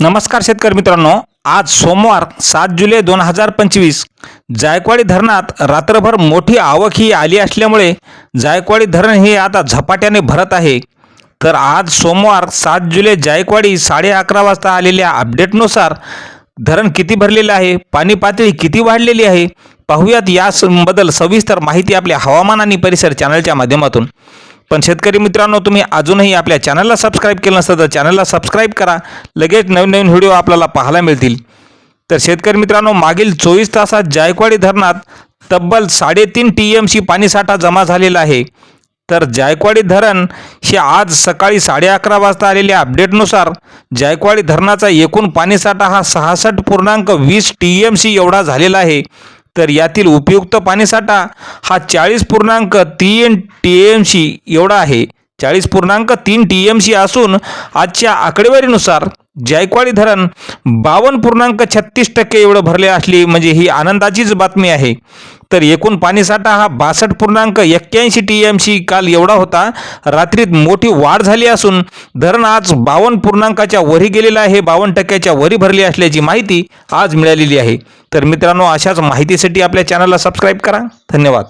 नमस्कार शेतकरी मित्रांनो आज सोमवार सात जुलै दोन हजार पंचवीस. जायकवाडी धरणात रात्रभर मोठी आवक ही आली असल्यामुळे जायकवाडी धरण हे आता झपाट्याने भरत आहे. तर आज सोमवार सात जुलै जायकवाडी साडे अकरा वाजता आलेल्या अपडेटनुसार धरण किती भरलेलं आहे पाणी पातळी किती वाढलेली आहे पाहूयात याबद्दल सविस्तर माहिती आपल्या हवामान आणि परिसर चॅनलच्या माध्यमातून. पण शेतकरी मित्रांनो तुम्ही अजूनही आपल्या चॅनलला सबस्क्राईब केलं नसतं तर चॅनलला सबस्क्राईब करा. लगेच नवीन नवीन व्हिडिओ आपल्याला पाहायला मिळतील. तर शेतकरी मित्रांनो मागील चोवीस तासात जायकवाडी धरणात तब्बल साडेतीन टी एम सी पाणीसाठा जमा झालेला आहे. तर जायकवाडी धरण हे आज सकाळी साडे अकरा वाजता आलेल्या अपडेटनुसार जायकवाडी धरणाचा एकूण पाणीसाठा हा सहासष्ट पूर्णांक वीस टी एम सी एवढा झालेला आहे. तर यातील उपयुक्त पाणीसाठा हा चाळीस पूर्णांक तीन टी एम सी एवढा आहे. चाळीस पूर्णांक तीन टी एम सी असून आजच्या आकडेवारीनुसार जायकवाडी धरण बावन्न पूर्णांक छत्तीस टक्के एवढं भरले असली म्हणजे ही आनंदाचीच बातमी आहे. तर एकूण पाणीसाठा हा बासष्ट पूर्णांक एक्क्याऐंशी टी एम सी काल एवढा होता. रात्रीत मोठी वाढ झाली असून धरण आज बावन्न पूर्णांकाच्या वरी गेलेलं आहे. बावन्न टक्क्याच्या वरी भरली असल्याची माहिती आज मिळालेली आहे. तर मित्रांनो अशाच माहितीसाठी आपल्या चॅनलला सबस्क्राईब करा. धन्यवाद.